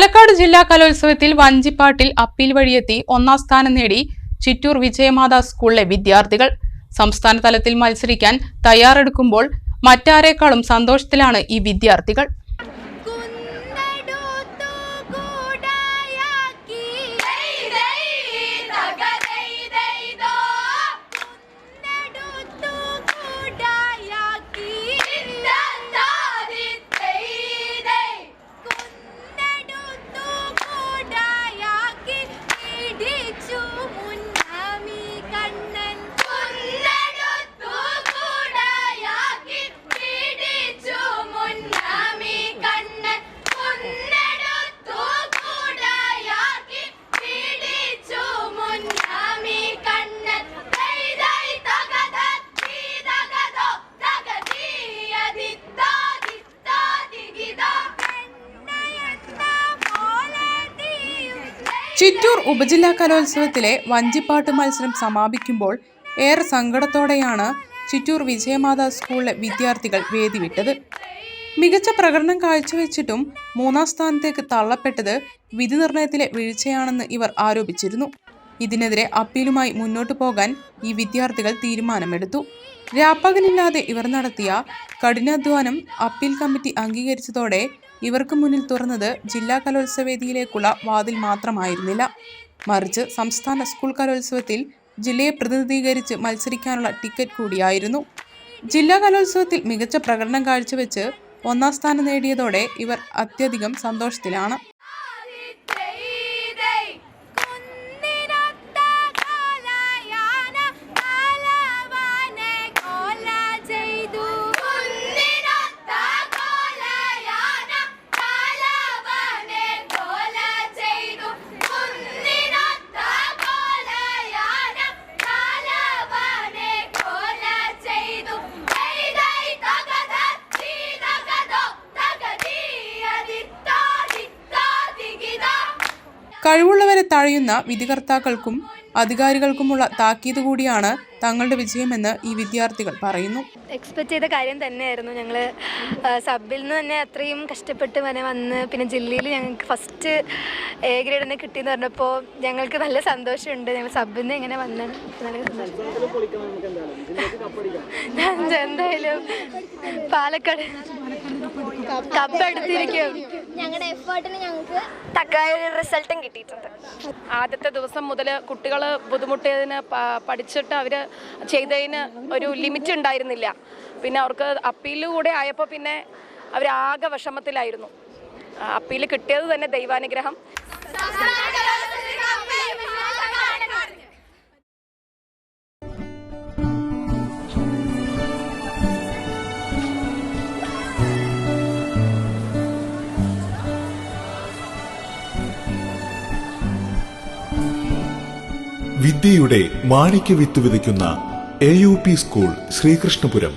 പാലക്കാട് ജില്ലാ കലോത്സവത്തിൽ വഞ്ചിപ്പാട്ടിൽ അപ്പീൽ വഴിയെത്തി ഒന്നാം സ്ഥാനം നേടി ചിറ്റൂർ വിജയമാതാ സ്കൂളിലെ വിദ്യാർത്ഥികൾ. സംസ്ഥാന തലത്തിൽ മത്സരിക്കാൻ തയ്യാറെടുക്കുമ്പോൾ മറ്റാരേക്കാളും സന്തോഷത്തിലാണ് ഈ വിദ്യാർത്ഥികൾ. ചിറ്റൂർ ഉപജില്ലാ കലോത്സവത്തിലെ വഞ്ചിപ്പാട്ട് മത്സരം സമാപിക്കുമ്പോൾ ഏറെ സങ്കടത്തോടെയാണ് ചിറ്റൂർ വിജയമാതാ സ്കൂളിലെ വിദ്യാർത്ഥികൾ വേദി വിട്ടത് മികച്ച പ്രകടനം കാഴ്ചവെച്ചിട്ടും മൂന്നാം സ്ഥാനത്തേക്ക് തള്ളപ്പെട്ടത് വിധി നിർണയത്തിലെ വീഴ്ചയാണെന്ന് ഇവർ ആരോപിച്ചിരുന്നു. ഇതിനെതിരെ അപ്പീലുമായി മുന്നോട്ടു പോകാൻ ഈ വിദ്യാർത്ഥികൾ തീരുമാനമെടുത്തു. രാപ്പകലില്ലാതെ ഇവർ നടത്തിയ കഠിനാധ്വാനം അപ്പീൽ കമ്മിറ്റി അംഗീകരിച്ചതോടെ ഇവർക്ക് മുന്നിൽ തുറന്നത് ജില്ലാ കലോത്സവേദിയിലേക്കുള്ള വാതിൽ മാത്രമായിരുന്നില്ല. മറിച്ച് സംസ്ഥാന സ്കൂൾ കലോത്സവത്തിൽ ജില്ലയെ പ്രതിനിധീകരിച്ച് മത്സരിക്കാനുള്ള ടിക്കറ്റ് കൂടിയായിരുന്നു. ജില്ലാ കലോത്സവത്തിൽ മികച്ച പ്രകടനം കാഴ്ചവെച്ച് ഒന്നാം സ്ഥാനം നേടിയതോടെ ഇവർ അത്യധികം സന്തോഷത്തിലാണ്. കഴിവുള്ളവരെ തഴയുന്ന വിധികർത്താക്കൾക്കും അധികാരികൾക്കുമുള്ള താക്കീത് കൂടിയാണ് തങ്ങളുടെ വിജയമെന്ന് ഈ വിദ്യാർത്ഥികൾ പറയുന്നു. എക്സ്പെക്ട് ചെയ്ത കാര്യം തന്നെയായിരുന്നു. ഞങ്ങൾ സബിൽ നിന്ന് തന്നെ അത്രയും കഷ്ടപ്പെട്ട് വരെ വന്ന് പിന്നെ ജില്ലയിൽ ഞങ്ങൾക്ക് ഫസ്റ്റ് എ ഗ്രേഡ് തന്നെ കിട്ടിയെന്ന് പറഞ്ഞപ്പോൾ ഞങ്ങൾക്ക് നല്ല സന്തോഷമുണ്ട്. ഞങ്ങൾ സബിൽ നിന്ന് ഇങ്ങനെ വന്ന് നല്ല സന്തോഷം. ഞാൻ എന്തായാലും പാലക്കാട് കപ്പ് എടുത്തിരിക്കും. ഞങ്ങളുടെ എഫേർട്ടിന് ഞങ്ങൾക്ക് തക്കായ റിസൾട്ടും കിട്ടിയിട്ടുണ്ട്. ആദ്യത്തെ ദിവസം മുതൽ കുട്ടികൾ ബുദ്ധിമുട്ടിയതിന് പഠിച്ചിട്ട് അവർ ചെയ്തതിന് ഒരു ലിമിറ്റ് ഉണ്ടായിരുന്നില്ല. പിന്നെ അവർക്ക് അപ്പീൽ കൂടെ ആയപ്പോൾ പിന്നെ അവരാകെ വിഷമത്തിലായിരുന്നു. അപ്പീൽ കിട്ടിയത് തന്നെ ദൈവാനുഗ്രഹം. വിദ്യയുടെ മാണിക്യ വിത്ത് വിതയ്ക്കുന്ന A U P school Sreekrishnapuram.